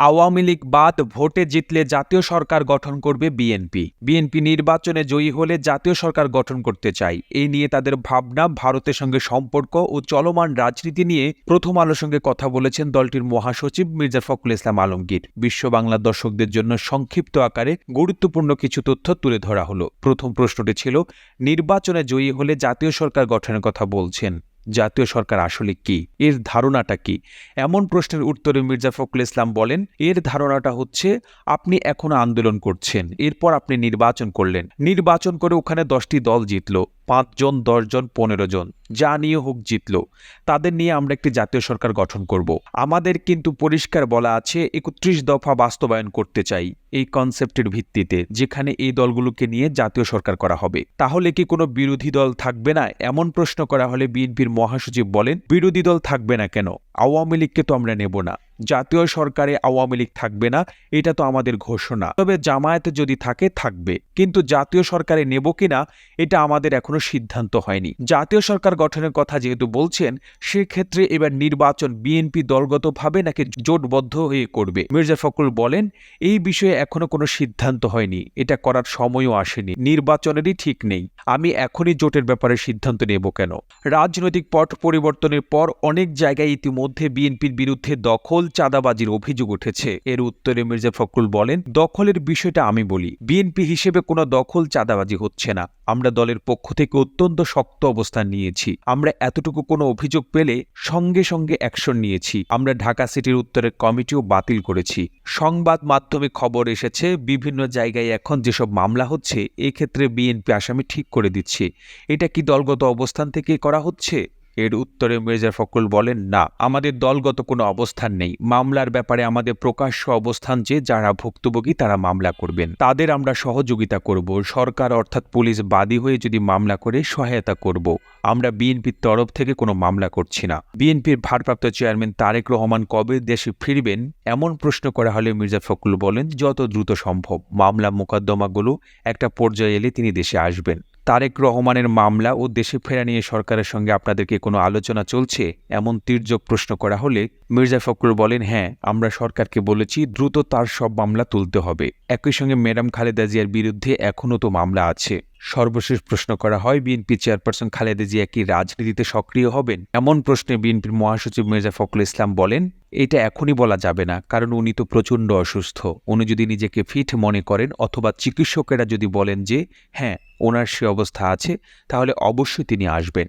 আওয়ামী লীগ বাদ ভোটে জিতলে জাতীয় সরকার গঠন করবে বিএনপি। বিএনপি নির্বাচনে জয়ী হলে জাতীয় সরকার গঠন করতে চায়। এই নিয়ে তাদের ভাবনা, ভারতের সঙ্গে সম্পর্ক ও চলমান রাজনীতি নিয়ে প্রথম আলোর সঙ্গে কথা বলেছেন দলটির মহাসচিব মির্জা ফখরুল ইসলাম আলমগীর। বিশ্ব বাংলা দর্শকদের জন্য সংক্ষিপ্ত আকারে গুরুত্বপূর্ণ কিছু তথ্য তুলে ধরা হলো। প্রথম প্রশ্নটি ছিল, নির্বাচনে জয়ী হলে জাতীয় সরকার গঠনের কথা বলছেন। জাতীয় সরকার আসলে কি? এর ধারণাটা কি? এমন প্রশ্নের উত্তরে মির্জা ফখরুল ইসলাম বলেন, এর ধারণাটা হচ্ছে আপনি এখনও আন্দোলন করছেন, এরপর আপনি নির্বাচন করলেন। নির্বাচন করে ওখানে দশটি দল জিতলো। পাঁচজন, দশজন পনেরো জন যা নিয়ে হোক জিতল। তাদের নিয়ে আমরা একটি জাতীয় সরকার গঠন করব। আমাদের কিন্তু পরিষ্কার বলা আছে, একত্রিশ দফা বাস্তবায়ন করতে চাই এই কনসেপ্টের ভিত্তিতে, যেখানে এই দলগুলোকে নিয়ে জাতীয় সরকার করা হবে। তাহলে কি কোনো বিরোধী দল থাকবে না? এমন প্রশ্ন করা হলে বিএনপির মহাসচিব বলেন, বিরোধী দল থাকবে না কেন? আওয়ামী লীগকে তো আমরা নেব না। জাতীয় সরকারে আওয়ামী লীগ থাকবে না, এটা তো আমাদের ঘোষণা। তবে জামায়াতে যদি থাকে, থাকবে। কিন্তু জাতীয় সরকারে নেব কিনা, এটা আমাদের এখনও সিদ্ধান্ত হয়নি। জাতীয় সরকার গঠনের কথা যেহেতু বলছেন, সেক্ষেত্রে এবার নির্বাচন বিএনপি দলগতভাবে নাকি জোটবদ্ধ হয়ে করবে। মির্জা ফখরুল বলেন, এই বিষয়ে এখনও কোনো সিদ্ধান্ত হয়নি। এটা করার সময়ও আসেনি। নির্বাচনেরই ঠিক নেই। আমি এখনই জোটের ব্যাপারে সিদ্ধান্ত নেব কেন? রাজনৈতিক পট পরিবর্তনের পর অনেক জায়গায় ইতিমধ্যে বিএনপির বিরুদ্ধে দখল চাঁদাবাজির অভিযোগ উঠেছে। এর উত্তরে মির্জা ফখরুল বলেন, দখলের বিষয়টা আমি বলি। বিএনপি হিসেবে কোনো দখল চাঁদাবাজি হচ্ছে না। আমরা দলের পক্ষ থেকে অত্যন্ত শক্ত অবস্থান নিয়েছি। আমরা এতটুকু কোনো অভিযোগ পেলে সঙ্গে সঙ্গে অ্যাকশন নিয়েছি। আমরা ঢাকা সিটির উত্তরের কমিটিও বাতিল করেছি। সংবাদ মাধ্যমে খবর এসেছে, বিভিন্ন জায়গায় এখন যেসব মামলা হচ্ছে, এক্ষেত্রে বিএনপি আসামি ঠিক করে দিচ্ছে। এটা কি দলগত অবস্থান থেকে করা হচ্ছে? এর উত্তরে মির্জা ফখরুল বলেন, না, আমাদের দলগত কোনো অবস্থান নেই। মামলার ব্যাপারে আমাদের প্রকাশ্য অবস্থান যে, যারা ভুক্তভোগী তারা মামলা করবেন। তাদের আমরা সহযোগিতা করব। সরকার অর্থাৎ পুলিশ বাদী হয়ে যদি মামলা করে, সহায়তা করব। আমরা বিএনপির তরফ থেকে কোনো মামলা করছি না। বিএনপির ভারপ্রাপ্ত চেয়ারম্যান তারেক রহমান কবে দেশে ফিরবেন, এমন প্রশ্ন করা হলে মির্জা ফখরুল বলেন, যত দ্রুত সম্ভব। মামলা মোকদ্দমাগুলো একটা পর্যায়ে এলে তিনি দেশে আসবেন। তারেক রহমানের মামলা ও দেশে ফেরা নিয়ে সরকারের সঙ্গে আপনাদেরকে কোনো আলোচনা চলছে? এমন তির্যক প্রশ্ন করা হলে মির্জা ফখরুল বলেন হ্যাঁ আমরা সরকারকে বলেছি দ্রুত তার সব মামলা তুলতে হবে। একই সঙ্গে ম্যাডাম খালেদা জিয়ার বিরুদ্ধে এখনও তো মামলা আছে। সর্বশেষ প্রশ্ন করা হয়, বিএনপি চেয়ারপারসন খালেদা জিয়া কি রাজনীতিতে সক্রিয় হবেন? এমন প্রশ্নে বিএনপির মহাসচিব মির্জা ফখরুল ইসলাম বলেন এটা এখনই বলা যাবে না, কারণ উনি তো প্রচণ্ড অসুস্থ। উনি যদি নিজেকে ফিট মনে করেন অথবা চিকিৎসকেরা যদি বলেন যে হ্যাঁ ওনার সে অবস্থা আছে, তাহলে অবশ্যই তিনি আসবেন।